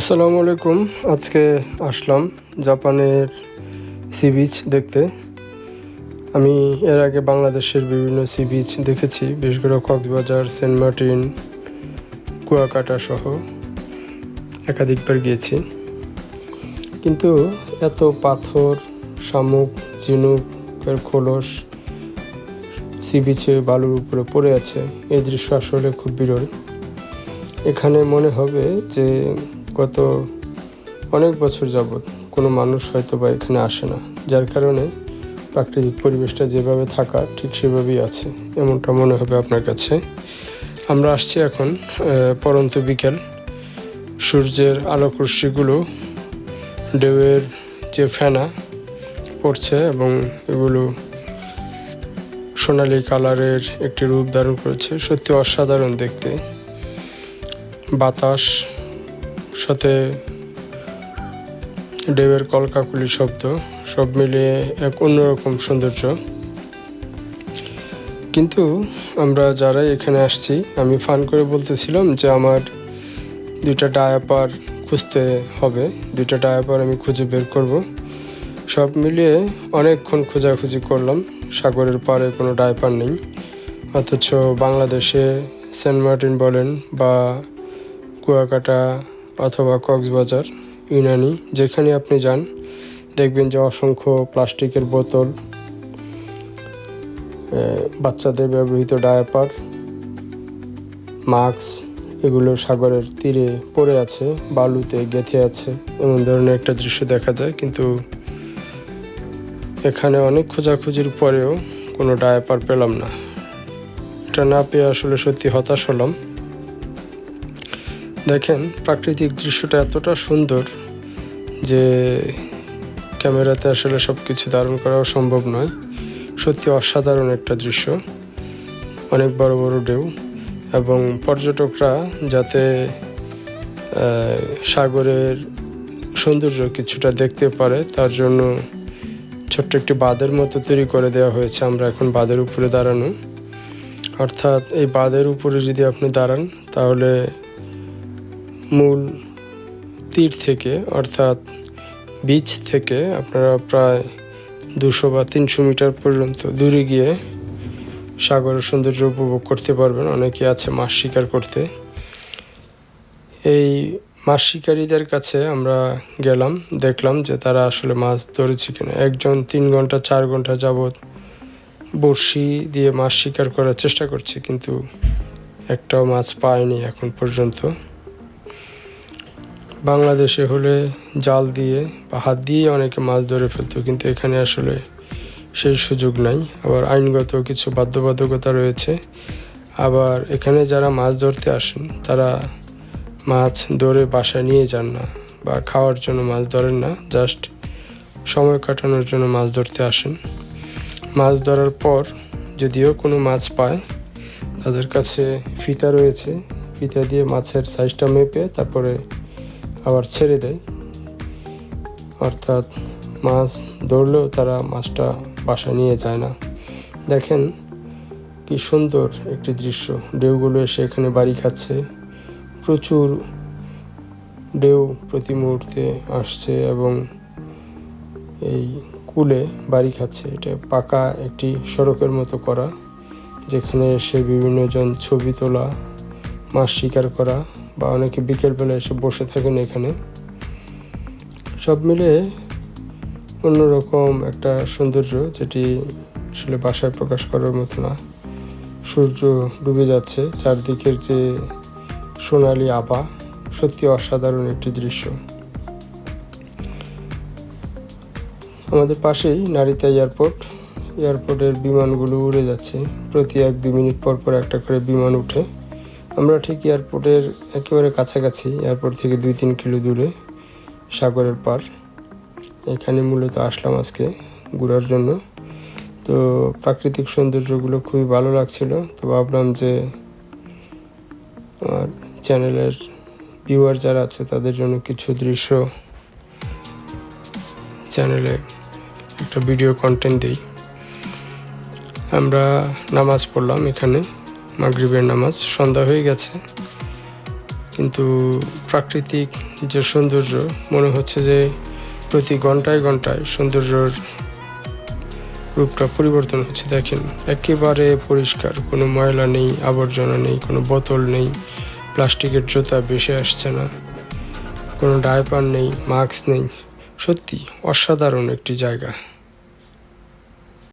আসসালামু আলাইকুম। আজকে আসলাম জাপানের সি বিচ দেখতে। আমি এর আগে বাংলাদেশের বিভিন্ন সি বিচ দেখেছি, বিশেষ করে কক্সবাজার, সেন্ট মার্টিন, কুয়াকাটা সহ একাধিকবার গিয়েছি। কিন্তু এত পাথর, শামুক ঝিনুকের খোলস সি বিচে বালুর উপরে পড়ে আছে। এই দৃশ্য আসলে খুব বিরল। এখানে মনে হবে যে গত অনেক বছর যাবৎ কোনো মানুষ হয়তো বা এখানে আসে না, যার কারণে প্রাকৃতিক পরিবেশটা যেভাবে থাকা ঠিক সেভাবেই আছে, এমনটা মনে হবে আপনার কাছে। আমরা আসছি এখন পরন্ত বিকেল। সূর্যের আলোকরশ্মিগুলো, ঢেউয়ের যে ফেনা পড়ছে এবং এগুলো সোনালি কালারের একটি রূপ ধারণ করেছে, সত্যি অসাধারণ দেখতে। বাতাস সাথে ঢেউয়ের কলকাকুলি শব্দ, সব মিলিয়ে এক অন্যরকম সৌন্দর্য। কিন্তু আমরা যারা এখানে আসছি, আমি ফান করে বলতেছিলাম যে আমার দুইটা ডায়াপার খুঁজতে হবে। দুইটা ডায়াপার আমি খুঁজে বের করব। সব মিলিয়ে অনেকক্ষণ খোঁজাখুঁজি করলাম। সাগরের পাড়ে কোনো ডায়াপার নেই। অথচ বাংলাদেশে সেন্ট মার্টিন বলেন বা কুয়াকাটা অথবা কক্সবাজার, ইউনানি, যেখানে আপনি যান, দেখবেন যে অসংখ্য প্লাস্টিকের বোতল বাচ্চাদের ব্যবহৃত ডায়াপার, মাস্ক, এগুলো সাগরের তীরে পড়ে আছে, বালুতে গেঁথে আছে, এমন ধরনের একটা দৃশ্য দেখা যায়। কিন্তু এখানে অনেক খোঁজাখুঁজির পরেও কোনো ডায়াপার পেলাম না। এটা না পেয়ে আসলে সত্যি হতাশ হলাম। দেখেন, প্রাকৃতিক দৃশ্যটা এতটা সুন্দর যে ক্যামেরাতে আসলে সব কিছু ধারণ করাও সম্ভব নয়। সত্যি অসাধারণ একটা দৃশ্য। অনেক বড় বড় ঢেউ এবং পর্যটকরা যাতে সাগরের সৌন্দর্য কিছুটা দেখতে পারে, তার জন্য ছোট্ট একটি বাঁধের মতো তৈরি করে দেওয়া হয়েছে। আমরা এখন বাঁধের উপরে দাঁড়ানো। অর্থাৎ এই বাঁধের উপরে যদি আপনি দাঁড়ান, তাহলে মূল তীর থেকে, অর্থাৎ বিচ থেকে আপনারা প্রায় দুশো বা তিনশো মিটার পর্যন্ত দূরে গিয়ে সাগরের সৌন্দর্য উপভোগ করতে পারবেন। অনেকে আছে মাছ শিকার করতে। এই মাছ শিকারীদের কাছে আমরা গেলাম, দেখলাম যে তারা আসলে মাছ ধরেছে কিনা। একজন তিন ঘণ্টা, চার ঘণ্টা যাবৎ বড়শি দিয়ে মাছ শিকার করার চেষ্টা করছে, কিন্তু একটাও মাছ পায়নি এখন পর্যন্ত। বাংলাদেশে হলে জাল দিয়ে বা হাত দিয়ে অনেকে মাছ ধরে ফেলতো, কিন্তু এখানে আসলে সেই সুযোগ নাই। আবার আইনগত কিছু বাধ্যবাধকতা রয়েছে। আবার এখানে যারা মাছ ধরতে আসেন, তারা মাছ ধরে বাসায় নিয়ে যান না বা খাওয়ার জন্য মাছ ধরেন না, জাস্ট সময় কাটানোর জন্য মাছ ধরতে আসেন। মাছ ধরার পর যদিও কোনো মাছ পায়, তাদের কাছে ফিতা রয়েছে। ফিতা দিয়ে মাছের সাইজটা মেপে তারপরে আবার ছেড়ে দেয়। অর্থাৎ মাছ ধরলেও তারা মাছটা বাসা নিয়ে যায় না। দেখেন কি সুন্দর একটি দৃশ্য। ঢেউগুলো এসে এখানে বাড়ি খাচ্ছে। প্রচুর ঢেউ প্রতি মুহূর্তে আসছে এবং এই কুলে বাড়ি খাচ্ছে। এটা পাকা একটি সড়কের মতো করা, যেখানে এসে বিভিন্ন জন ছবি তোলা, মাছ শিকার করা বা অনেকে বিকেলবেলা এসে বসে থাকেন এখানে। সব মিলে অন্যরকম একটা সৌন্দর্য যেটি আসলে বাসায় প্রকাশ করার মতো না। সূর্য ডুবে যাচ্ছে, চারদিকের যে সোনালি আভা, সত্যি অসাধারণ একটি দৃশ্য। আমাদের পাশেই নারিতা এয়ারপোর্ট। এয়ারপোর্টের বিমানগুলো উড়ে যাচ্ছে। প্রতি এক দু মিনিট পর পর একটা করে বিমান উঠে। আমরা ঠিক এয়ারপোর্টের একেবারে কাছাকাছি, এয়ারপোর্ট থেকে দুই তিন কিলো দূরে, সাগরের পার। এখানে মূলত আসলাম আজকে ঘোরার জন্য। তো প্রাকৃতিক সৌন্দর্যগুলো খুবই ভালো লাগছিল। তো ভাবলাম যে আমার চ্যানেলের ভিউয়ার যারা আছে, তাদের জন্য কিছু দৃশ্য চ্যানেলে একটা ভিডিও কন্টেন্ট দিই। আমরা নামাজ পড়লাম এখানে। মাগরিবের নামাজ সন্ধ্যা হয়ে গেছে। কিন্তু প্রাকৃতিক যে সৌন্দর্য, মনে হচ্ছে যে প্রতি ঘন্টায় ঘন্টায় সৌন্দর্যর রূপটা পরিবর্তন হচ্ছে। দেখেন, একেবারে পরিষ্কার, কোনো ময়লা নেই, আবর্জনা নেই, কোনো বোতল নেই, প্লাস্টিকের জুতা বেশি আসছে না, কোনো ডায়পার নেই, মাস্ক নেই। সত্যি অসাধারণ একটি জায়গা।